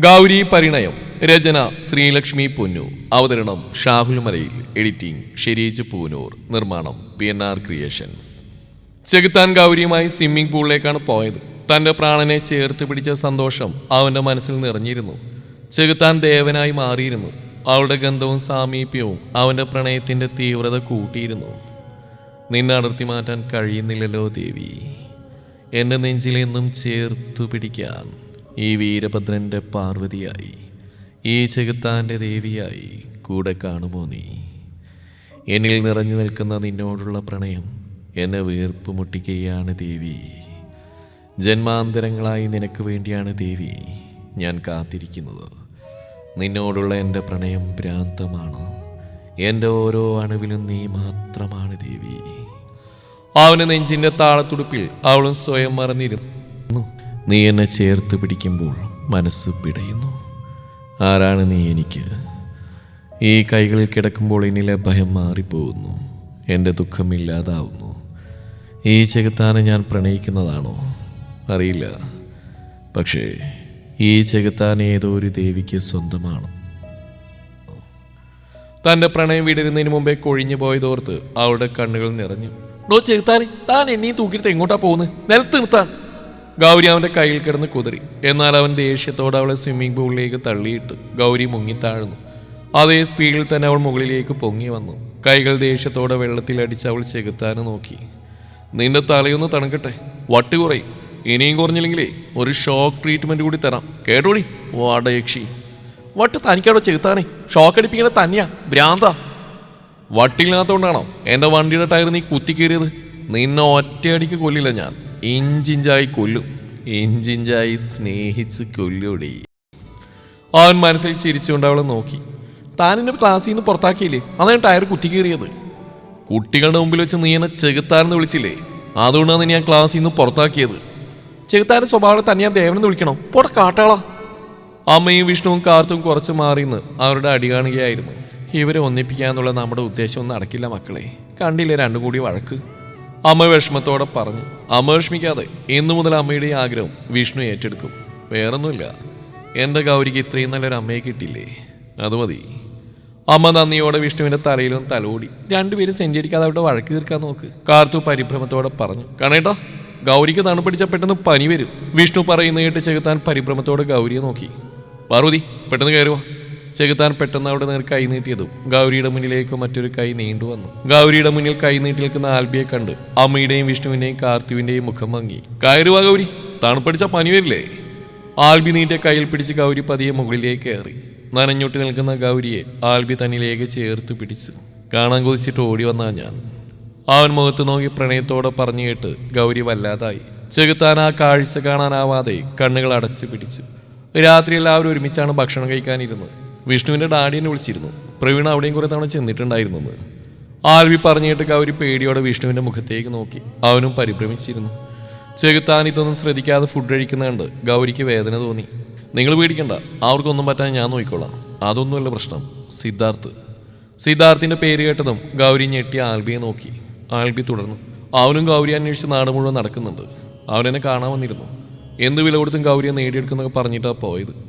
ഗൗരി പരിണയം രചന ശ്രീലക്ഷ്മി പൊന്നു. അവതരണം ഷാഹുൽ മലയിൽ എഡിറ്റിംഗ് ഷെരീജ് പൂനൂർ. നിർമ്മാണം പി എൻ ആർ ക്രിയേഷൻസ്. ചെകുത്താൻ ഗൗരിയുമായി സ്വിമ്മിംഗ് പൂളിലേക്കാണ് പോയത്. തന്റെ പ്രാണനെ ചേർത്ത് പിടിച്ച സന്തോഷം അവന്റെ മനസ്സിൽ നിറഞ്ഞിരുന്നു. ചെകുത്താൻ ദേവനായി മാറിയിരുന്നു. അവളുടെ ഗന്ധവും സാമീപ്യവും അവന്റെ പ്രണയത്തിന്റെ തീവ്രത കൂട്ടിയിരുന്നു. നിന്നെ അടർത്തി മാറ്റാൻ കഴിയുന്നില്ലല്ലോ ദേവി. എന്റെ നെഞ്ചിലെന്നും ചേർത്തു പിടിക്കാൻ. ഈ വീരഭദ്രന്റെ പാർവതിയായി ഈ ചെകുത്താന്റെ ദേവിയായി കൂടെ കാണുമോ നീ? എന്നിൽ നിറഞ്ഞു നിൽക്കുന്ന നിന്നോടുള്ള പ്രണയം എന്നെ വീർപ്പ് മുട്ടിക്കുകയാണ് ദേവി. ജന്മാന്തരങ്ങളായി നിനക്ക് വേണ്ടിയാണ് ദേവി ഞാൻ കാത്തിരിക്കുന്നത്. നിന്നോടുള്ള എന്റെ പ്രണയം ഭ്രാന്തമാണ്. എന്റെ ഓരോ അണുവിലും നീ മാത്രമാണ് ദേവി. അവന് നെഞ്ചിന്റെ താളത്തുടുപ്പിൽ അവളും സ്വയം മറന്നിരുന്നു. നീ എന്നെ ചേർത്ത് പിടിക്കുമ്പോൾ മനസ്സ് പിടയുന്നു. ആരാണ് നീ എനിക്ക്? ഈ കൈകളിൽ കിടക്കുമ്പോൾ എന്നിലെ ഭയം മാറിപ്പോകുന്നു. എന്റെ ദുഃഖം ഇല്ലാതാവുന്നു. ഈ ചെകുത്താനെ ഞാൻ പ്രണയിക്കുന്നതാണോ? അറിയില്ല. പക്ഷേ ഈ ചെകുത്താൻ ഏതോ ഒരു ദേവിക്ക് സ്വന്തമാണ്? തന്റെ പ്രണയം വിടരുന്നതിന് മുമ്പേ കൊഴിഞ്ഞു പോയതോർത്ത് അവളുടെ കണ്ണുകൾ നിറഞ്ഞു. ഡോ ചെകുത്താനെ താൻ എന്നെയും തൂക്കിയിട്ട് എങ്ങോട്ടാ പോകുന്നത് നിലത്ത് നിർത്താൻ. ഗൗരി അവന്റെ കയ്യിൽ കിടന്ന് കുതിറി. എന്നാൽ അവൻ ദേഷ്യത്തോടെ അവളെ സ്വിമ്മിംഗ് പൂളിലേക്ക് തള്ളിയിട്ട് ഗൗരി മുങ്ങി മുങ്ങിത്താഴ്ന്നു അതേ സ്പീഡിൽ തന്നെ അവൾ മുകളിലേക്ക് പൊങ്ങി വന്നു. കൈകൾ ദേഷ്യത്തോടെ വെള്ളത്തിൽ അടിച്ച് അവൾ ചെകുത്താനും നോക്കി. നിന്റെ തലയൊന്ന് തണുക്കട്ടെ. വട്ട് കുറയും. ഇനിയും കുറഞ്ഞില്ലെങ്കിലേ ഒരു ഷോക്ക് ട്രീറ്റ്മെന്റ് കൂടി തരാം. കേട്ടോടി? വാടയക്ഷി വട്ട് തനിക്കാടോ ചെകുത്താനേ? ഷോക്ക് അടിപ്പിക്കണ തന്നെയാ. ഭ്രാന്ത. വട്ടില്ലാത്തോണ്ടാണോ എന്റെ വണ്ടിയുടെ ടയർ നീ കുത്തിക്കേറിയത്? നിന്നെ ഒറ്റയടിക്ക് കൊല്ലില്ല ഞാൻ. ഇഞ്ചിഞ്ചായി കൊല്ലും. ഇഞ്ചിഞ്ചായി സ്നേഹിച്ച് കൊല്ലൂടി. അവൻ മനസ്സിൽ ചിരിച്ചുകൊണ്ട് അവളെ നോക്കി. താൻ എന്നെ ക്ലാസ്സിൽ നിന്ന് പുറത്താക്കിയില്ലേ? അതാണ് ടയർ കുത്തിക്കേറിയത് കുട്ടികളുടെ മുമ്പിൽ വെച്ച് നീ എന്നെ ചെകുത്താരെന്ന് വിളിച്ചില്ലേ? അതുകൊണ്ടാണ് ഞാൻ ക്ലാസ്സിൽ നിന്ന് പുറത്താക്കിയത്. ചെകുത്താന്റെ സ്വഭാവം തന്നെ ഞാൻ ദേവനെന്ന് വിളിക്കണം. പോട്ടെ കാട്ടാളാ. അമ്മയും വിഷ്ണുവും കാർത്തും കുറച്ച് മാറിന്ന് അവരുടെ അടി കാണുകയായിരുന്നു. ഇവരെ ഒന്നിപ്പിക്കാന്നുള്ള നമ്മുടെ ഉദ്ദേശമൊന്നും നടക്കില്ല മക്കളെ. കണ്ടില്ലേ രണ്ടും കൂടി വഴക്ക്? അമ്മ വിഷമത്തോടെ പറഞ്ഞു അമ്മ വിഷമിക്കാതെ ഇന്നു മുതൽ അമ്മയുടെ ആഗ്രഹം വിഷ്ണു ഏറ്റെടുക്കും. വേറൊന്നുമില്ല. എന്റെ ഗൗരിക്ക് ഇത്രയും നല്ലൊരു അമ്മയെ കിട്ടിയില്ലേ? അത് മതി. അമ്മ നന്ദിയോടെ വിഷ്ണുവിന്റെ തലയിലും തലോടി രണ്ടുപേരും സെഞ്ചരിക്കാതെ അവിടെ വഴക്ക് തീർക്കാൻ നോക്ക്. കാർത്തു പരിഭ്രമത്തോടെ പറഞ്ഞു കാണേട്ടോ ഗൗരിക്ക് തണുപ്പിടിച്ച പെട്ടെന്ന് പനി വരും. വിഷ്ണു പറയുന്ന കേട്ട് ചെകുത്താൻ പരിഭ്രമത്തോടെ ഗൗരിയെ നോക്കി. പാർവതി പെട്ടെന്ന് കയറുക ചെകുത്താൻ പെട്ടെന്ന് അവിടെ നേർ കൈ നീട്ടിയതും ഗൗരിയുടെ മുന്നിലേക്ക് മറ്റൊരു കൈ നീണ്ടു വന്നു. ഗൗരിയുടെ മുന്നിൽ കൈ നീട്ടി നിൽക്കുന്ന ആൽബിയെ കണ്ട് അമ്മയുടെയും വിഷ്ണുവിന്റെയും കാർത്തിവിന്റെയും മുഖം ഭംഗി കയറുവാ ഗൗരി തണുപ്പടിച്ച പനി വരില്ലേ? ആൽബി നീട്ടിയ കയ്യിൽ പിടിച്ച് ഗൗരി പതിയെ മുകളിലേക്ക് കയറി. നനഞ്ഞൊട്ടി നിൽക്കുന്ന ഗൗരിയെ ആൽബി തന്നിലേക്ക് ചേർത്ത് പിടിച്ചു. കാണാൻ കൊതിച്ചിട്ട് ഓടി വന്നാ ഞാൻ. അവൻ മുഖത്ത് നോക്കി പ്രണയത്തോടെ പറഞ്ഞു കേട്ട് ഗൗരി വല്ലാതായി. ചെകുത്താൻ ആ കാഴ്ച കാണാനാവാതെ കണ്ണുകൾ അടച്ചു പിടിച്ചു. രാത്രി എല്ലാവരും ഒരുമിച്ചാണ് ഭക്ഷണം കഴിക്കാനിരുന്നത്. വിഷ്ണുവിന്റെ എന്നെ വിളിച്ചിരുന്നു. പ്രവീണ അവിടെയും കുറേ തവണ ചെന്നിട്ടുണ്ടായിരുന്നെന്ന്. ആൽവി പറഞ്ഞിട്ട് ഗൗരി പേടിയോടെ വിഷ്ണുവിന്റെ മുഖത്തേക്ക് നോക്കി. അവനും പരിഭ്രമിച്ചിരുന്നു. ചെകുത്താൻ ഇതൊന്നും ശ്രദ്ധിക്കാതെ ഫുഡ് കഴിക്കുന്നതുകൊണ്ട് ഗൗരിക്ക് വേദന തോന്നി. നിങ്ങൾ പേടിക്കണ്ട. അവർക്കൊന്നും പറ്റാൻ ഞാൻ നോക്കിക്കോളാം. അതൊന്നുമല്ല പ്രശ്നം. സിദ്ധാർത്ഥ്. സിദ്ധാർത്ഥിന്റെ പേര് കേട്ടതും ഗൗരി ഞെട്ടി ആൽബിയെ നോക്കി. ആൽബി തുടർന്നു. അവനും ഗൗരി അന്വേഷിച്ച് നാട് മുഴുവൻ നടക്കുന്നുണ്ട്. അവനെന്നെ കാണാൻ വന്നിരുന്നു. എന്ത് വില കൊടുത്തും ഗൗരിയെ നേടിയെടുക്കുന്നൊക്കെ പറഞ്ഞിട്ടാണ് പോയത്.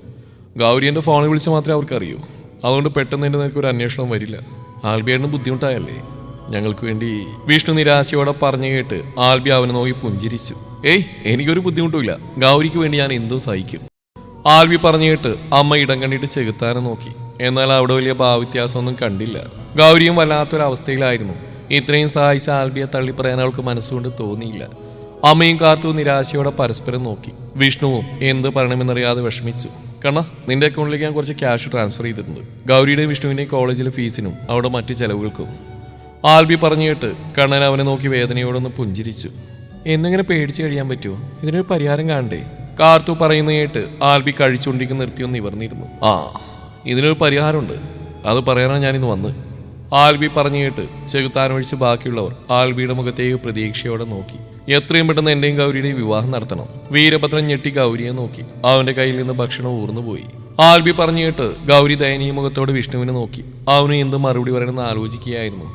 ഗൗരി ഫോണിൽ വിളിച്ച് മാത്രമേ അവർക്ക് അറിയൂ അതുകൊണ്ട് പെട്ടെന്ന് എന്റെ നിനക്ക് ഒരു അന്വേഷണം വരില്ല. ആൽബിയായിരുന്നു ബുദ്ധിമുട്ടായല്ലേ? ഞങ്ങൾക്ക് വേണ്ടി വിഷ്ണു നിരാശയോടെ പറഞ്ഞു കേട്ട് ആൽബി അവനെ നോക്കി പുഞ്ചിരിച്ചു. ഏയ് എനിക്കൊരു ബുദ്ധിമുട്ടുമില്ല ഗൗരിക്ക് വേണ്ടി ഞാൻ എന്തും സഹിക്കും. ആൽവി പറഞ്ഞു കേട്ട് അമ്മ ഇടം കണ്ടിട്ട് ചെകുത്താനെ നോക്കി. എന്നാൽ അവിടെ വലിയ ഭാവവ്യത്യാസമൊന്നും കണ്ടില്ല. ഗൗരിയും വല്ലാത്തൊരവസ്ഥയിലായിരുന്നു. ഇത്രയും സഹായിച്ച ആൽബിയെ തള്ളി പറയാൻ അവൾക്ക് മനസ്സുകൊണ്ട് തോന്നിയില്ല. അമ്മയും കാർത്തു നിരാശയോടെ പരസ്പരം നോക്കി. വിഷ്ണുവും എന്ത് പറയണമെന്നറിയാതെ വിഷമിച്ചു. കണ്ണ നിന്റെ അക്കൗണ്ടിലേക്ക് ഞാൻ കുറച്ച് ക്യാഷ് ട്രാൻസ്ഫർ ചെയ്തിട്ടുണ്ട്. ഗൗരിയുടെയും വിഷ്ണുവിന്റെയും കോളേജിലെ ഫീസിനും അവിടെ മറ്റ് ചെലവുകൾക്കും. ആൽബി പറഞ്ഞു കേട്ട് കണ്ണൻ അവനെ നോക്കി വേദനയോടൊന്ന് പുഞ്ചിരിച്ചു. എന്നിങ്ങനെ പേടിച്ചു കഴിയാൻ പറ്റുമോ? ഇതിനൊരു പരിഹാരം കാണണ്ടേ? കാർത്തു പറയുന്ന കേട്ട് ആൽബി കഴിച്ചുകൊണ്ടിരിക്കുന്ന നിർത്തിയൊന്ന് ഇവർന്നിരുന്നു ആ ഇതിനൊരു പരിഹാരമുണ്ട്. അത് പറയാനാണ് ഞാനിന്ന് വന്ന് ആൽബി പറഞ്ഞു കേട്ട് ചെകുത്താനൊഴിച്ച് ബാക്കിയുള്ളവർ ആൽബിയുടെ മുഖത്തേക്ക് പ്രതീക്ഷയോടെ നോക്കി. എത്രയും പെട്ടെന്ന് എന്റെയും ഗൗരിയുടെയും വിവാഹം നടത്തണം. വീരഭദ്രൻ ഞെട്ടി ഗൗരിയെ നോക്കി. അവന്റെ കയ്യിൽ നിന്ന് ഭക്ഷണം ഊർന്നുപോയി ആൽബി പറഞ്ഞു കേട്ട് ഗൗരി ദയനീയ മുഖത്തോട് വിഷ്ണുവിനെ നോക്കി. അവന് എന്ത് മറുപടി പറയണമെന്ന് ആലോചിക്കുകയായിരുന്നു.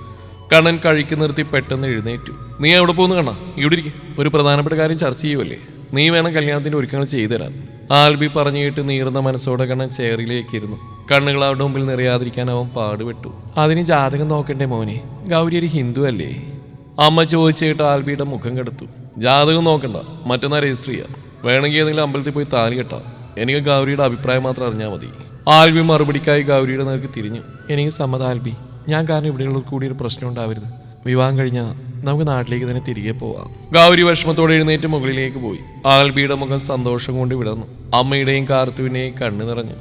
കണ്ണൻ കഴിക്കു നിർത്തി പെട്ടെന്ന് എഴുന്നേറ്റു. നീ എവിടെ പോകുന്നു കണ്ണ? ഇവിടെ ഇരിക്കും. ഒരു പ്രധാനപ്പെട്ട കാര്യം ചർച്ച ചെയ്യുമല്ലേ നീ വേണം കല്യാണത്തിന്റെ ഒരുക്കങ്ങൾ ചെയ്തു തരാൻ. ആൽബി പറഞ്ഞു കേട്ട് നീറുന്ന മനസ്സോടെ കണ്ണൻ ചെയറിലേക്കിരുന്നു കണ്ണുകൾ അവരുടെ മുമ്പിൽ നിറയാതിരിക്കാൻ അവൻ പാടുപെട്ടു. അതിന് ജാതകം നോക്കണ്ടേ മോനെ? ഗൗരി ഒരു ഹിന്ദു അല്ലേ? അമ്മ ചോദിച്ചിട്ട് ആൽബിയുടെ മുഖം കെടുത്തു. ജാതകം നോക്കണ്ട മറ്റന്നാ രജിസ്റ്റർ ചെയ്യാം. വേണമെങ്കിൽ ഏതെങ്കിലും അമ്പലത്തിൽ പോയി താലി കെട്ടാം. എനിക്ക് ഗൗരിയുടെ അഭിപ്രായം മാത്രം അറിഞ്ഞാൽ മതി. ആൽബി മറുപടിക്കായി ഗൗരിയുടെ നേർക്ക് തിരിഞ്ഞു. എനിക്ക് സമ്മത ആൽബി. ഞാൻ കാരണം ഇവിടെയുള്ളവർക്ക് കൂടി ഒരു പ്രശ്നം ഉണ്ടാവരുത്. വിവാഹം കഴിഞ്ഞാൽ നമുക്ക് നാട്ടിലേക്ക് തന്നെ തിരികെ പോവാം. ഗൗരി വിഷമത്തോടെ എഴുന്നേറ്റ് മുകളിലേക്ക് പോയി. ആൽബിയുടെ മുഖം സന്തോഷം കൊണ്ട് വിടർന്നു. അമ്മയുടെയും കാർത്തുവിനെയും കണ്ണു നിറഞ്ഞു.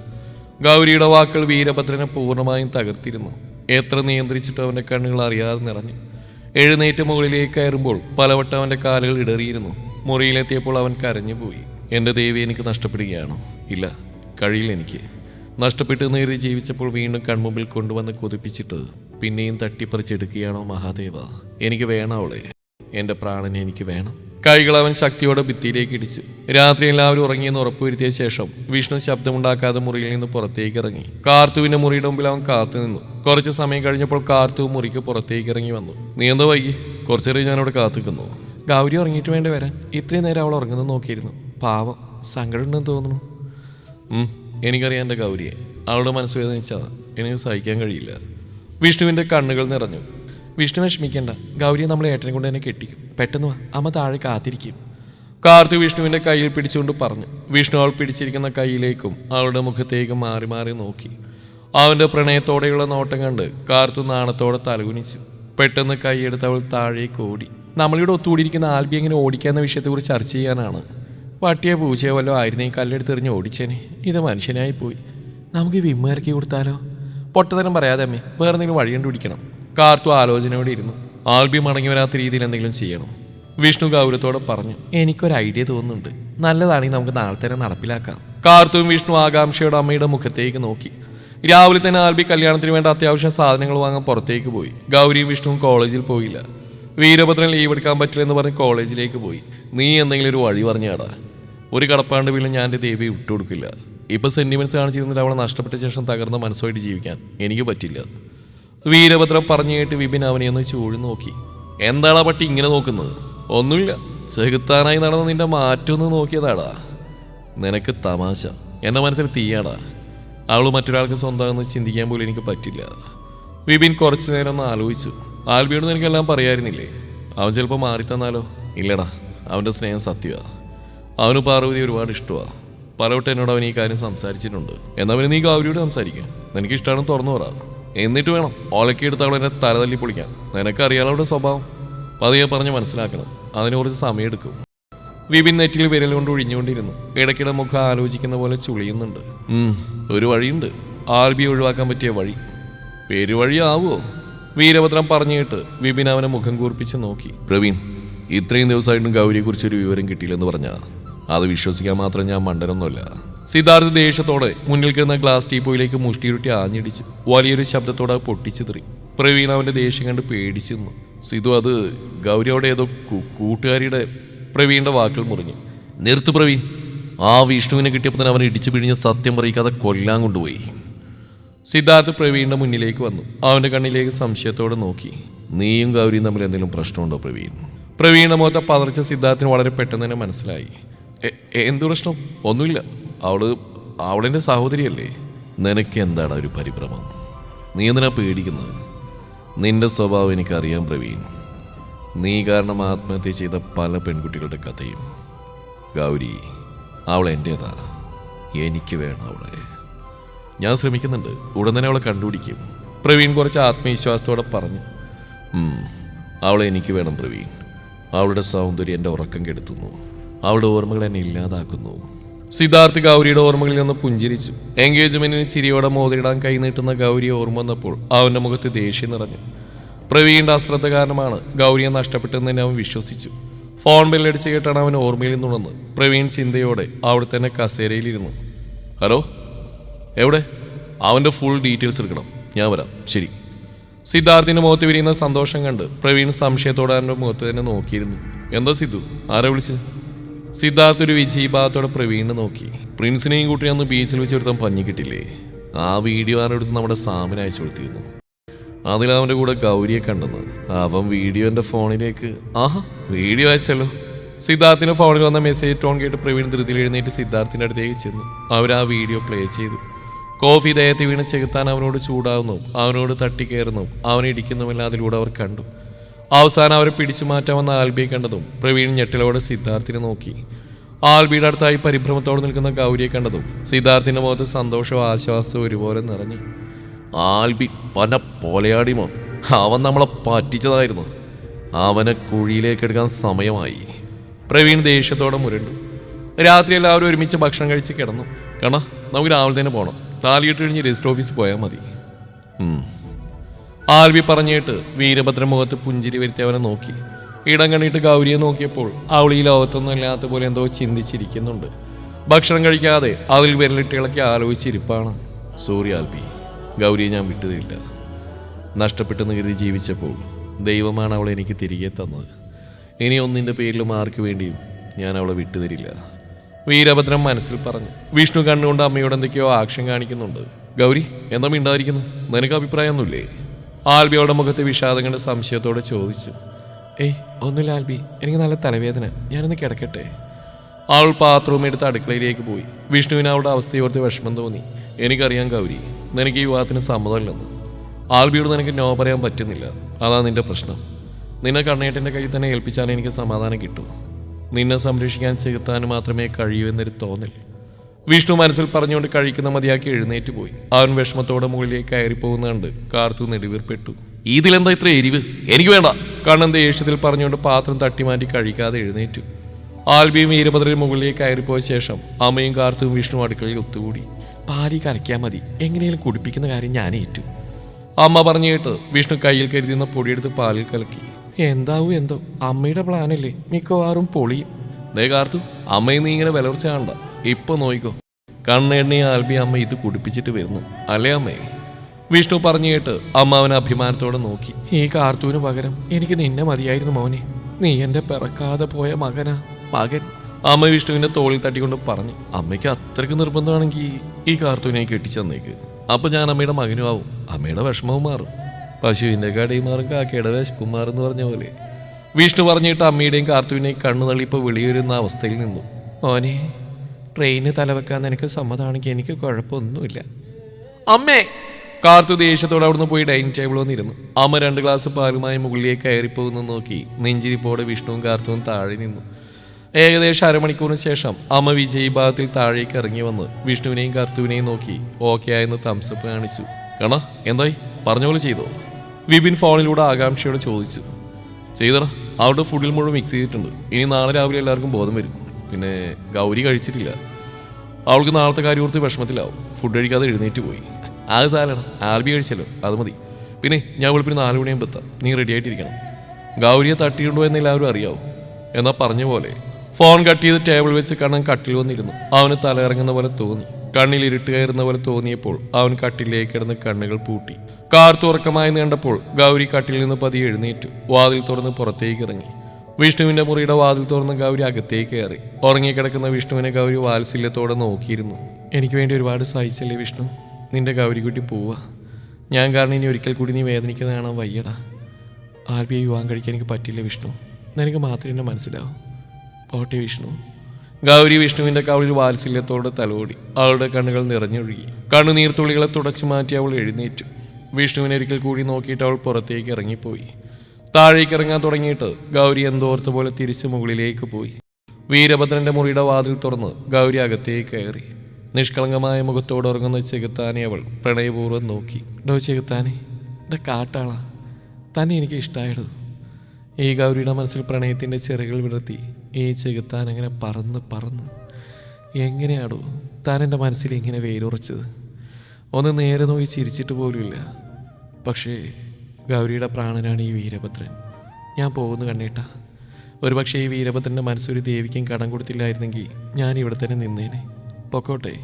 ഗൗരിയുടെ വാക്കുകൾ വീരഭദ്രനെ പൂർണമായും തകർത്തിരുന്നു. എത്ര നിയന്ത്രിച്ചിട്ട് അവന്റെ കണ്ണുകൾ അറിയാതെ നിറഞ്ഞു. എഴുന്നേറ്റ് മുകളിലേക്ക് കയറുമ്പോൾ പലവട്ടം അവന്റെ കാലുകൾ ഇടറിയിരുന്നു. മുറിയിലെത്തിയപ്പോൾ അവൻ കരഞ്ഞുപോയി. എന്റെ ദേവി എനിക്ക് നഷ്ടപ്പെടുകയാണോ. ഇല്ല കഴിയില്ല എനിക്ക്. നഷ്ടപ്പെട്ട് നേരി ജീവിച്ചപ്പോൾ വീണ്ടും കൺമുമ്പിൽ കൊണ്ടുവന്ന് കൊതിപ്പിച്ചിട്ട് പിന്നെയും തട്ടിപ്പറിച്ചെടുക്കുകയാണോ മഹാദേവ? എനിക്ക് വേണം അവളെ. എന്റെ പ്രാണനെ എനിക്ക് വേണം. കൈകൾ അവൻ ശക്തിയോടെ ഭിത്തിയിലേക്ക് ഇടിച്ചു. രാത്രി എല്ലാവരും ഉറങ്ങിയെന്ന് ഉറപ്പുവരുത്തിയ ശേഷം വിഷ്ണു ശബ്ദമുണ്ടാക്കാതെ മുറിയിൽ നിന്ന് പുറത്തേക്ക് ഇറങ്ങി. കാർത്തുവിന്റെ മുറിയുടെ മുമ്പിൽ അവൻ കാത്തു നിന്നു. കുറച്ച് സമയം കഴിഞ്ഞപ്പോൾ കാർത്തു മുറിക്ക് പുറത്തേക്ക് ഇറങ്ങി വന്നു. നീ എന്താ വൈകി? കുറച്ചേരം ഞാൻ അവിടെ കാത്തുക്കുന്നു. ഗൗരി ഉറങ്ങിയിട്ട് വേണ്ടി വരാൻ? ഇത്രയും നേരം അവൾ ഉറങ്ങുന്നത് നോക്കിയിരുന്നു. പാവം സങ്കടമുണ്ടെന്ന് തോന്നുന്നു. എനിക്കറിയാം എന്റെ ഗൗരിയെ. അവളുടെ മനസ്സ് വേദനിച്ചതാ എനിക്ക് സഹിക്കാൻ കഴിയില്ല. വിഷ്ണുവിന്റെ കണ്ണുകൾ നിറഞ്ഞു. വിഷ്ണു വിഷമിക്കേണ്ട. ഗൗരിയെ നമ്മളെ ഏട്ടനെ കൊണ്ട് തന്നെ കെട്ടിക്കും. പെട്ടെന്ന് അമ്മ താഴെ കാത്തിരിക്കും. കാർത്തി വിഷ്ണുവിന്റെ കയ്യിൽ പിടിച്ചുകൊണ്ട് പറഞ്ഞു. വിഷ്ണു അവൾ പിടിച്ചിരിക്കുന്ന കയ്യിലേക്കും അവളുടെ മുഖത്തേക്കും മാറി മാറി നോക്കി. അവന്റെ പ്രണയത്തോടെയുള്ള നോട്ടം കണ്ട് കാർത്തു നാണത്തോടെ തലകുനിച്ചു. പെട്ടെന്ന് കൈയെടുത്ത് അവൾ താഴേക്ക് ഓടി. നമ്മളിവിടെ ഒത്തുകൂടിയിരിക്കുന്ന ആൽബി എങ്ങനെ ഓടിക്കാന്ന വിഷയത്തെക്കുറിച്ച് ചർച്ച ചെയ്യാനാണ്. പട്ടിയെ പൂച്ചയോ വല്ലോ ആയിരുന്നേ കല്ലെടുത്തെറിഞ്ഞ് ഓടിച്ചേനെ. ഇത് മനുഷ്യനായി പോയി നമുക്ക് വിമ്മിറക്കി കൊടുത്താലോ? പൊട്ടത്തരം പറയാതെ അമ്മേ വേറെ വഴി കണ്ടുപിടിക്കണം. കാർത്തു ആലോചനയോടെ ഇരുന്നു. ആൽബി മടങ്ങി വരാത്ത രീതിയിൽ എന്തെങ്കിലും ചെയ്യണം? വിഷ്ണു ഗൗരവത്തോടെ പറഞ്ഞു എനിക്കൊരു ഐഡിയ തോന്നുന്നുണ്ട്. നല്ലതാണെങ്കിൽ നമുക്ക് നാളെ തന്നെ നടപ്പിലാക്കാം. കാർത്തുവും വിഷ്ണു ആകാംക്ഷയുടെ അമ്മയുടെ മുഖത്തേക്ക് നോക്കി. രാവിലെ തന്നെ ആൽബി കല്യാണത്തിന് വേണ്ട അത്യാവശ്യം സാധനങ്ങൾ വാങ്ങാൻ പുറത്തേക്ക് പോയി. ഗൗരിയും വിഷ്ണുവും കോളേജിൽ പോയില്ല. വീരഭദ്രൻ ലീവ് എടുക്കാൻ പറ്റില്ല എന്ന് പറഞ്ഞ് കോളേജിലേക്ക് പോയി. നീ എന്തെങ്കിലും ഒരു വഴി പറഞ്ഞാടാ. ഒരു കടപ്പാണ്ട് വീട്ടിൽ ഞാൻ എന്റെ ദേവിയെ വിട്ടുകൊടുക്കില്ല. ഇപ്പൊ സെന്റിമെന്റ്സ് കാണിച്ചിരുന്നിട്ട് അവളെ നഷ്ടപ്പെട്ട ശേഷം തകർന്ന മനസ്സുമായിട്ട് ജീവിക്കാൻ എനിക്ക് പറ്റില്ല. വീരഭദ്രൻ പറഞ്ഞു കേട്ട് വിപിൻ അവനെ ഒന്ന് ചൂഴി നോക്കി. എന്താടാ പട്ടി ഇങ്ങനെ നോക്കുന്നത്? ഒന്നുമില്ല. ചെകുത്താനായി നടന്ന നിന്റെ മാറ്റൊന്ന് നോക്കിയതാടാ. നിനക്ക് തമാശ. എന്റെ മനസ്സിൽ തീയാടാ. അവൾ മറ്റൊരാൾക്ക് സ്വന്തമെന്ന് ചിന്തിക്കാൻ പോലും എനിക്ക് പറ്റില്ല. വിപിൻ കുറച്ചു നേരം ഒന്ന് ആലോചിച്ചു. ആൽബിയോട് നിനക്കെല്ലാം പറയായിരുന്നില്ലേ? അവൻ ചിലപ്പോൾ മാറി തന്നാലോ ഇല്ലടാ. അവന്റെ സ്നേഹം സത്യമാണ് അവന് പാർവതി ഒരുപാട് ഇഷ്ടമാണ് പലവട്ടം എന്നോട് അവൻ ഈ കാര്യം സംസാരിച്ചിട്ടുണ്ട്. എന്നാൽ അവന് നീ ഗൗരിയോട് സംസാരിക്കാം. നിനക്ക് ഇഷ്ടമാണെന്ന് തുറന്നു പറ. എന്നിട്ട് വേണം ഓലക്കി അവളെ തലതല്ലി പൊളിക്കാൻ. നിനക്കറിയാലോ അവളുടെ സ്വഭാവം? പതിയെ പറഞ്ഞ് മനസ്സിലാക്കണം. അതിന് കുറച്ച് സമയമെടുക്കും വിപിൻ നെറ്റിൽ വിരൽ കൊണ്ട് ഒഴിഞ്ഞുകൊണ്ടിരുന്നു. ഇടയ്ക്കിടെ മുഖം ആലോചിക്കുന്ന പോലെ ചുളിയുന്നുണ്ട്. ഒരു വഴിയുണ്ട്. ആൽബി ഒഴിവാക്കാൻ പറ്റിയ വഴി. പെരുവഴി ആവുമോ വീരഭദ്രം പറഞ്ഞു കേട്ട് വിപിൻ അവനെ മുഖം കൂർപ്പിച്ച് നോക്കി. പ്രവീൺ ഇത്രയും ദിവസമായിട്ടും ഗൗരിയെക്കുറിച്ച് ഒരു വിവരം കിട്ടിയില്ലെന്ന് പറഞ്ഞാ? അത് വിശ്വസിക്കാൻ മാത്രം ഞാൻ മണ്ടനൊന്നുമല്ല. സിദ്ധാർത്ഥ ദേഷ്യത്തോടെ മുന്നിൽ കിടന്ന ഗ്ലാസ് ടീപ്പോയിലേക്ക് മുഷ്ടിയുരുട്ടി ആഞ്ഞിടിച്ച് വലിയൊരു ശബ്ദത്തോടെ അത് പൊട്ടിച്ചു തെറി പ്രവീൺ അവന്റെ ദേഷ്യം കണ്ട് പേടിച്ചു നിന്നു സിധു അത് ഗൗരിയോടെ ഏതോ കൂട്ടുകാരിയുടെ പ്രവീണിന്റെ വാക്കുകൾ മുറിഞ്ഞു. നിർത്തു പ്രവീൺ. ആ വിഷ്ണുവിനെ കിട്ടിയപ്പോൾ തന്നെ അവൻ ഇടിച്ചു പിഴിഞ്ഞ് സത്യം പറയിക്കാതെ കൊല്ലാൻ കൊണ്ടുപോയി. സിദ്ധാർത്ഥ് പ്രവീണിന്റെ മുന്നിലേക്ക് വന്നു. അവന്റെ കണ്ണിലേക്ക് സംശയത്തോടെ നോക്കി. നീയും ഗൗരിയും തമ്മിൽ എന്തെങ്കിലും പ്രശ്നമുണ്ടോ പ്രവീൺ? പ്രവീണിന്റെ മുഖത്തെ പതർച്ച സിദ്ധാർത്ഥിന് വളരെ പെട്ടെന്ന് തന്നെ മനസ്സിലായി. "എ- എന്ത് പ്രശ്നം? ഒന്നുമില്ല. അവൾ അവളെന്റെ സഹോദരിയല്ലേ? നിനക്ക് എന്താണ് ഒരു പരിഭ്രമം? നീ എന്തിനാ പേടിക്കുന്നത്? നിന്റെ സ്വഭാവം എനിക്കറിയാം പ്രവീൺ. നീ കാരണം ആത്മഹത്യ ചെയ്ത പല പെൺകുട്ടികളുടെ കഥയും. ഗൗരി അവൾ എന്റേതാ എനിക്ക് വേണം അവളെ. ഞാൻ ശ്രമിക്കുന്നുണ്ട്. ഉടൻ തന്നെ അവളെ കണ്ടുപിടിക്കും. പ്രവീൺ കുറച്ച് ആത്മവിശ്വാസത്തോടെ പറഞ്ഞു. "ഉം, അവളെ എനിക്ക് വേണം പ്രവീൺ. അവളുടെ സൗന്ദര്യം എന്റെ ഉറക്കം കെടുത്തുന്നു. അവളുടെ ഓർമ്മകൾ എന്നെ ഇല്ലാതാക്കുന്നു. സിദ്ധാർത്ഥ് ഗൗരിയുടെ ഓർമ്മകളിൽ നിന്ന് പുഞ്ചിരിച്ചു. എൻഗേജ്മെന്റിന് ചിരിയോടെ മോതിരിടാൻ കൈനീട്ടുന്ന ഗൗരിയെ ഓർമ്മ വന്നപ്പോൾ അവന്റെ മുഖത്ത് ദേഷ്യം നിറഞ്ഞു. പ്രവീണിന്റെ അശ്രദ്ധ കാരണമാണ് ഗൗരിയെ നഷ്ടപ്പെട്ടെന്ന് തന്നെ അവൻ വിശ്വസിച്ചു. ഫോൺ ബില്ലടിച്ച് കേട്ടാണ് അവൻ ഓർമ്മയിൽ നിന്നുണർന്ന് പ്രവീൺ ചിന്തയോടെ അവിടെ തന്നെ കസേരയിലിരുന്നു. ഹലോ എവിടെ? അവന്റെ ഫുൾ ഡീറ്റെയിൽസ് എടുക്കണം. ഞാൻ വരാം. ശരി. സിദ്ധാർത്ഥിന്റെ മുഖത്ത് വിരിയുന്ന സന്തോഷം കണ്ട് പ്രവീൺ സംശയത്തോടെ അവന്റെ മുഖത്ത് തന്നെ നോക്കിയിരുന്നു. എന്താ സിദ്ധു? ആരെ വിളിച്ച്? സിദ്ധാർത്ഥ് ഒരു വിജയഭാഗത്തോടെ പ്രവീണ് നോക്കി. പ്രിൻസിനെയും കൂട്ടി അന്ന് ബീച്ചിൽ വെച്ച് ഒരുത്തം പഞ്ഞി കിട്ടില്ലേ ആ വീഡിയോ ആരെടുത്ത് നമ്മുടെ സാമിന് അയച്ചു കൊടുത്തിരുന്നു. അതിൽ അവന്റെ കൂടെ ഗൗരിയെ കണ്ടെന്ന്. അവൻ വീഡിയോ എന്റെ ഫോണിലേക്ക്. ആഹാ വീഡിയോ അയച്ചല്ലോ. സിദ്ധാർത്ഥിന്റെ ഫോണിൽ വന്ന മെസ്സേജ് ടോൺ കേട്ട് പ്രവീൺ ധൃതിയിൽ എഴുന്നേറ്റ് സിദ്ധാർത്ഥിന്റെ അടുത്തേക്ക് ചെന്നു. അവർ ആ വീഡിയോ പ്ലേ ചെയ്തു. കോഫി ദേഹത്ത് വീണ് ചെകുത്താൻ അവനോട് ചൂടാവുന്നു. അവനോട് തട്ടിക്കയറുന്നു അവനെ ഇടിക്കുന്നുമെല്ലാം. അതിലൂടെ അവർ കണ്ടു. അവസാനം അവരെ പിടിച്ചു മാറ്റാമെന്ന ആൽബിയെ കണ്ടതും പ്രവീൺ ഞെട്ടിലോടെ സിദ്ധാർത്ഥിനെ നോക്കി. ആൽബിയുടെ അടുത്തായി പരിഭ്രമത്തോടെ നിൽക്കുന്ന ഗൗരിയെ കണ്ടതും സിദ്ധാർത്ഥിന്റെ മുഖത്ത് സന്തോഷവും ആശ്വാസവും ഒരുപോലെ നിറഞ്ഞു. ആൽബി പന പോലെയാടിമോ അവൻ നമ്മളെ പറ്റിച്ചതായിരുന്നു. അവനെ കുഴിയിലേക്ക് എടുക്കാൻ സമയമായി. പ്രവീൺ ദേഷ്യത്തോടെ മുരണ്ടു. രാത്രി എല്ലാവരും ഒരുമിച്ച് ഭക്ഷണം കഴിച്ച് കിടന്നു. കണ നമുക്ക് രാവിലെ തന്നെ പോകണം താലിയിട്ട് കഴിഞ്ഞ് രജിസ്റ്റർ ഓഫീസിൽ പോയാൽ മതി. ആൽവി പറഞ്ഞിട്ട് വീരഭദ്ര മുഖത്ത് പുഞ്ചിരി വരുത്തി അവനെ നോക്കി. ഇടം കണ്ടിട്ട് ഗൗരിയെ നോക്കിയപ്പോൾ അവൾ ഈ ലോകത്തൊന്നും ഇല്ലാത്ത പോലെ എന്തോ ചിന്തിച്ചിരിക്കുന്നുണ്ട്. ഭക്ഷണം കഴിക്കാതെ അതിൽ വിരലിട്ട് ഇളക്കി ആലോചിച്ചിരിപ്പാണ്. സോറി ആൽബി ഗൗരിയെ ഞാൻ വിട്ടതില്ല. നഷ്ടപ്പെട്ടെന്ന് കരുതി ജീവിച്ചപ്പോൾ ദൈവമാണ് അവളെ എനിക്ക് തിരികെ തന്നത്. ഇനി ഒന്നിന്റെ പേരിലും ആർക്ക് വേണ്ടിയും ഞാൻ അവളെ വിട്ടുതരില്ല. വീരഭദ്രം മനസ്സിൽ പറഞ്ഞു. വിഷ്ണു കണ്ണുകൊണ്ട് അമ്മയോട് എന്തൊക്കെയോ ആക്ഷൻ കാണിക്കുന്നുണ്ട്. ഗൗരി എന്താ മിണ്ടായിരിക്കുന്നു നിനക്ക് അഭിപ്രായമൊന്നുമില്ലേ? ആൽബിയുടെ മുഖത്ത് വിഷാദം കണ്ട് സംശയത്തോടെ ചോദിച്ചു. ഏയ് ഒന്നുമില്ല ആൽബി. എനിക്ക് നല്ല തലവേദന. ഞാനൊന്ന് കിടക്കട്ടെ. അവൾ പാത്രവും എടുത്ത് അടുക്കളയിലേക്ക് പോയി. വിഷ്ണുവിന് അവളുടെ അവസ്ഥയോർത്ത് വിഷമം തോന്നി. എനിക്കറിയാം ഗൗരി. നിനക്ക് ഈ വിവാഹത്തിന് സമ്മതമല്ലെന്ന്. ആൽബിയോട് നിനക്ക് നോ പറയാൻ പറ്റുന്നില്ല. അതാ നിന്റെ പ്രശ്നം. നിന്നെ കണ്ണേട്ടന്റെ കയ്യിൽ തന്നെ ഏൽപ്പിച്ചാലേ എനിക്ക് സമാധാനം കിട്ടൂ. നിന്നെ സംരക്ഷിക്കാൻ ചെകുത്താൻ മാത്രമേ കഴിയൂ എന്നൊരു തോന്നൽ. വിഷ്ണു മനസ്സിൽ പറഞ്ഞുകൊണ്ട് കഴിക്കുന്ന മതിയാക്കി എഴുന്നേറ്റ് പോയി. അവൻ വിഷമത്തോടെ മുകളിലേക്ക് കയറി പോകുന്ന കണ്ട് കാർത്തു നെടുവീർപ്പെട്ടു. ഇതിലെന്താ ഇത്ര എരിവ്? എനിക്ക് വേണ്ട. കണ്ണൻ ദേഷ്യത്തിൽ പറഞ്ഞുകൊണ്ട് പാത്രം തട്ടിമാറ്റി കഴിക്കാതെ എഴുന്നേറ്റു. ആൽബിയും വീരഭദ്രനും മുകളിലേക്ക് കയറിപ്പോയ ശേഷം അമ്മയും കാർത്തും വിഷ്ണു അടുക്കളയിൽ ഒത്തുകൂടി. പാരി കലക്കിയാൽ മതി. എങ്ങനെയും കുടിപ്പിക്കുന്ന കാര്യം ഞാൻ ഏറ്റു. അമ്മ പറഞ്ഞു കേട്ട് വിഷ്ണു കയ്യിൽ കരുതുന്ന പൊടിയെടുത്ത് പാലിൽ കലക്കി. എന്താവും എന്തോ? അമ്മയുടെ പ്ലാനല്ലേ മിക്കവാറും പൊളിയും. ദേ കാർത്തു അമ്മയെ നീ ഇങ്ങനെ വിലർച്ച കാണണ്ട ഇപ്പൊ നോയിക്കോ. കണ്ണെണ്ണി ആൽബി അമ്മ ഇത് കുടിപ്പിച്ചിട്ട് വരുന്നു. അല്ലേ അമ്മേ? വിഷ്ണു പറഞ്ഞു കേട്ട് അമ്മ അഭിമാനത്തോടെ നോക്കി. ഈ കാർത്തൂന് പകരം എനിക്ക് നിന്നെ മതിയായിരുന്നു മോനെ. നീ എന്റെ പിറക്കാതെ പോയ മകനാ. മകൻ. അമ്മ വിഷ്ണുവിന്റെ തോളിൽ തട്ടിക്കൊണ്ട് പറഞ്ഞു. അമ്മയ്ക്ക് അത്രയ്ക്ക് നിർബന്ധമാണെങ്കിൽ ഈ കാർത്തൂനെ കെട്ടിച്ചെന്നേക്ക്. അപ്പൊ ഞാൻ അമ്മയുടെ മകനും ആവും. അമ്മയുടെ വിഷമവും മാറും. പശുവിന്റെ കടയും മാറും കാക്കയുടെ വിശപ്പും മാറും എന്ന് പറഞ്ഞ പോലെ. വിഷ്ണു പറഞ്ഞിട്ട് അമ്മയുടെയും കാർത്തുവിനെയും കണ്ണു തള്ളിപ്പോൾ വെളിയൊരുന്ന അവസ്ഥയിൽ നിന്നു. മോനെ ട്രെയിന് തലവെക്കാൻ നിനക്ക് സമ്മതമാണെങ്കിൽ എനിക്ക് കുഴപ്പമൊന്നുമില്ല. അമ്മേ! കാർത്തു ദേഷ്യത്തോടെ അവിടുന്ന് പോയി ഡൈനിങ് ടേബിൾ വന്നിരുന്നു. അമ്മ രണ്ട് ഗ്ലാസ് പാലുമായി മുകളിലേക്ക് കയറിപ്പോകുന്നു നോക്കി നെഞ്ചിരിപ്പോടെ വിഷ്ണുവും കാർത്തുവും താഴെ നിന്നു. ഏകദേശം അരമണിക്കൂറിന് ശേഷം അമ്മ വിജയ് ഭാഗത്തിൽ താഴേക്ക് ഇറങ്ങി വന്ന് വിഷ്ണുവിനെയും കാർത്തുവിനെയും നോക്കി ഓക്കെ ആയെന്ന് തംസപ്പ് കാണിച്ചു. കണ എന്തായി? പറഞ്ഞ പോലെ ചെയ്തോ? വിപിൻ ഫോണിലൂടെ ആകാംക്ഷയോട് ചോദിച്ചു. ചെയ്തടാ അവിടെ ഫുഡിൽ മുഴുവൻ മിക്സ് ചെയ്തിട്ടുണ്ട്. ഇനി നാളെ രാവിലെ എല്ലാവർക്കും ബോധം വരും. പിന്നെ ഗൗരി കഴിച്ചിട്ടില്ല. അവൾക്ക് നാളത്തെ കാര്യം ഓർത്ത് വിഷമത്തിലാവും. ഫുഡ് കഴിക്കാതെ എഴുന്നേറ്റ് പോയി. അത് സാലാണ് ആൽബി കഴിച്ചല്ലോ അത് മതി. പിന്നെ ഞാൻ വെളുപ്പിന് നാല് മണിയാകുമ്പോൾ എത്താം. നീ റെഡി ആയിട്ടിരിക്കണം. ഗൗരിയെ തട്ടിയിട്ടുണ്ടോ എന്ന് എല്ലാവരും അറിയാവും. എന്നാൽ പറഞ്ഞ പോലെ. ഫോൺ കട്ട് ചെയ്ത് ടേബിൾ വെച്ച് കണ്ണൻ കട്ടിൽ വന്നിരുന്നു. അവന് തലയിറങ്ങുന്ന പോലെ തോന്നി. കണ്ണിൽ ഇരുട്ട് കയറുന്ന പോലെ തോന്നിയപ്പോൾ അവൻ കട്ടിലേക്ക് കിടന്ന് കണ്ണുകൾ പൂട്ടി. കാർ തുറക്കമായി നീണ്ടപ്പോൾ ഗൗരി കട്ടിൽ നിന്ന് പതിയെ എഴുന്നേറ്റു. വാതിൽ തുറന്ന് പുറത്തേക്ക് ഇറങ്ങി. വിഷ്ണുവിന്റെ മുറിയുടെ വാതിൽ തുറന്ന് ഗൗരി അകത്തേക്ക് കയറി. ഉറങ്ങിക്കിടക്കുന്ന വിഷ്ണുവിനെ ഗൗരി വാത്സല്യത്തോടെ നോക്കിയിരുന്നു. എനിക്ക് വേണ്ടി ഒരുപാട് സഹിച്ചല്ലേ വിഷ്ണു? നിന്റെ ഗൗരിക്കുട്ടി പോവാ. ഞാൻ കാരണം ഇനി ഒരിക്കൽ കൂടി നീ വേദനിക്കുന്ന കാണാൻ വയ്യടാ ഐ വിവാഹം കഴിക്കാൻ എനിക്ക് പറ്റില്ല വിഷ്ണു. നിനക്ക് മാത്രമേ എന്നെ മനസ്സിലാവും. പോട്ടെ വിഷ്ണു. ഗൗരി വിഷ്ണുവിന്റെ കവളിൽ വാത്സല്യത്തോടെ തലോടി. അവളുടെ കണ്ണുകൾ നിറഞ്ഞൊഴുകി. കണ്ണുനീർത്തുള്ളികളെ തുടച്ചു മാറ്റി അവൾ എഴുന്നേറ്റു. വിഷ്ണുവിനെ ഒരിക്കൽ കൂടി നോക്കിയിട്ട് അവൾ പുറത്തേക്ക് ഇറങ്ങിപ്പോയി. താഴേക്ക് ഇറങ്ങാൻ തുടങ്ങിയിട്ട് ഗൗരി എന്തോർത്ത് പോലെ തിരിച്ച് മുകളിലേക്ക് പോയി. വീരഭദ്രന്റെ മുറിയുടെ വാതിൽ തുറന്ന് ഗൗരി അകത്തേക്ക് കയറി. നിഷ്കളങ്കമായ മുഖത്തോട് ഉറങ്ങുന്ന ചെകുത്താനെ അവൾ പ്രണയപൂർവം നോക്കി. ഡോ ചെകുത്താനെ എന്റെ കാട്ടാള. തന്നെ എനിക്ക് ഇഷ്ടമായത് ഈ ഗൗരിയുടെ മനസ്സിൽ പ്രണയത്തിന്റെ ചെറുകൾ വിടർത്തി ഈ ചെകുത്താൻ അങ്ങനെ പറന്ന് പറന്ന്. എങ്ങനെയാടോ താൻ എന്റെ മനസ്സിൽ ഇങ്ങനെ വേരുറച്ചത്? ഒന്ന് നേരെ നോക്കി ചിരിച്ചിട്ട് പോലുമില്ല. പക്ഷേ ഗൗരിയുടെ പ്രാണനാണ് ഈ വീരഭദ്രൻ. ഞാൻ പോകുന്നു കണ്ണേട്ട. ഒരുപക്ഷെ ഈ വീരഭദ്രന്റെ മനസ്സൊരു ദേവിക്കും കടം കൊടുത്തില്ലായിരുന്നെങ്കിൽ ഞാൻ ഇവിടെ തന്നെ നിന്നേനെ. പൊക്കോട്ടെ.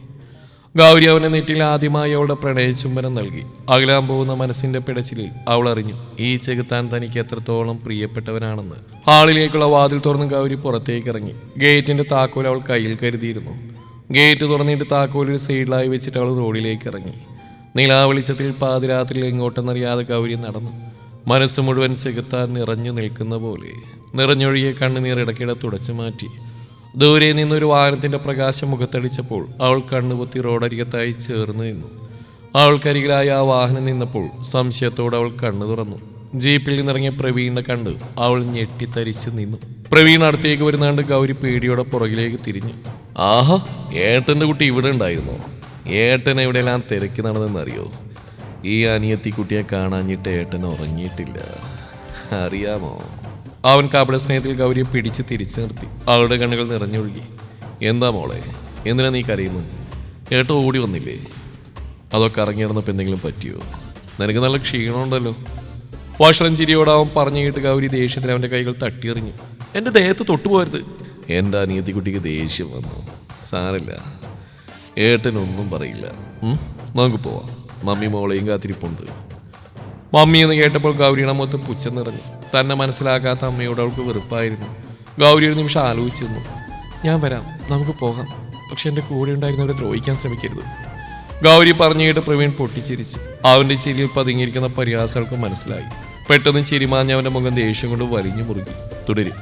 ഗൗരി അവനെ നെറ്റിൽ ആദ്യമായി അവളുടെ പ്രണയ ചുംബനം നൽകി. അകലാൻ പോകുന്ന മനസ്സിന്റെ പിടച്ചിലിൽ അവൾ അറിഞ്ഞു ഈ ചെകുത്താൻ തനിക്ക് എത്രത്തോളം പ്രിയപ്പെട്ടവനാണെന്ന്. ഹാളിലേക്കുള്ള വാതിൽ തുറന്ന് ഗൗരി പുറത്തേക്ക് ഇറങ്ങി. ഗേറ്റിന്റെ താക്കോൽ അവൾ കയ്യിൽ കരുതിയിരുന്നു. ഗേറ്റ് തുറന്നിട്ട് താക്കോൽ ഒരു സൈഡിലായി വെച്ചിട്ട് അവൾ റോഡിലേക്ക് ഇറങ്ങി. നിലാവെളിച്ചത്തിൽ പാതിരാത്രിയിൽ എങ്ങോട്ടെന്നറിയാതെ ഗൗരി നടന്നു. മനസ്സ് മുഴുവൻ ചെകുത്താൻ നിറഞ്ഞു നിൽക്കുന്ന പോലെ നിറഞ്ഞൊഴുകിയ കണ്ണുനീർ ഇടയ്ക്കിടെ തുടച്ചു മാറ്റി. ദൂരെ നിന്നൊരു വാഹനത്തിന്റെ പ്രകാശം മുഖത്തടിച്ചപ്പോൾ അവൾ കണ്ണുപൊത്തി റോഡരികത്തായി ചേർന്ന് നിന്നു. അവൾക്കരികിലായി ആ വാഹനം നിന്നപ്പോൾ സംശയത്തോടെ അവൾ കണ്ണു തുറന്നു. ജീപ്പിൽ നിന്നിറങ്ങിയ പ്രവീണിനെ കണ്ട് അവൾ ഞെട്ടിത്തരിച്ച് നിന്നു. പ്രവീൺ അടുത്തേക്ക് വരുന്നാണ്ട് ഗൗരി പേടിയോടെ പുറകിലേക്ക് തിരിഞ്ഞു. ആഹാ ഏട്ടന്റെ കുട്ടി ഇവിടെ ഉണ്ടായിരുന്നോ? ഏട്ടൻ എവിടെയെല്ലാം തിരക്കി നടന്നെന്നറിയോ? ഈ അനിയത്തി കുട്ടിയെ കാണാഞ്ഞിട്ട് ഏട്ടൻ ഉറങ്ങിയിട്ടില്ല. അറിയാമോ? അവൻ കപട സ്നേഹത്തിൽ ഗൗരിയെ പിടിച്ച് തിരിച്ചു നിർത്തി. അവളുടെ കണ്ണുകൾ നിറഞ്ഞൊഴുകി. എന്താ മോളെ? എന്തിനാ നീ കരയുന്നത് ഏട്ടൻ ഓടി വന്നില്ലേ? അതൊക്കെ ഇറങ്ങി നടന്നപ്പോൾ എന്തെങ്കിലും പറ്റിയോ? നിനക്ക് നല്ല ക്ഷീണമുണ്ടല്ലോ. വഷളം ചിരിയോട് പറഞ്ഞു കേട്ട് ഗൗരി ദേഷ്യത്തിൽ അവന്റെ കൈകൾ തട്ടിയെറിഞ്ഞു. എന്റെ ദേഹത്ത് തൊട്ടുപോരുത് എന്റെ അനിയത്തിക്കുട്ടിക്ക് ദേഷ്യം വന്നു. സാറില്ല ഏട്ടനൊന്നും പറയില്ല. നമുക്ക് പോവാം. മമ്മി മോളെയും കാത്തിരിപ്പുണ്ട്. മമ്മി എന്ന് കേട്ടപ്പോൾ ഗൗരിയുടെ മുഖത്ത് പുച്ഛം നിറഞ്ഞു. തന്നെ മനസ്സിലാക്കാത്ത അമ്മയോട് അവൾക്ക് വെറുപ്പായിരുന്നു. ഗൗരി ഒരു നിമിഷം ആലോചിച്ചിരുന്നു. ഞാൻ വരാം. നമുക്ക് പോകാം. പക്ഷെ എന്റെ കൂടെ ഉണ്ടായിരുന്നവരെ ദ്രോഹിക്കാൻ ശ്രമിക്കരുത്. ഗൗരി പറഞ്ഞു കേട്ട് പ്രവീൺ പൊട്ടിച്ചിരിച്ചു. അവന്റെ ചിരിയിൽ പതുങ്ങിയിരിക്കുന്ന പരിഹാസങ്ങൾക്ക് മനസ്സിലായി. പെട്ടെന്ന് ചിരിമാഞ്ഞ അവന്റെ മുഖം ദേഷ്യം കൊണ്ട് വലിഞ്ഞു മുറുകി. തുടരും.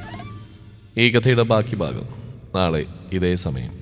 ഈ കഥയുടെ ബാക്കി ഭാഗം. നാളെ ഇതേ സമയം.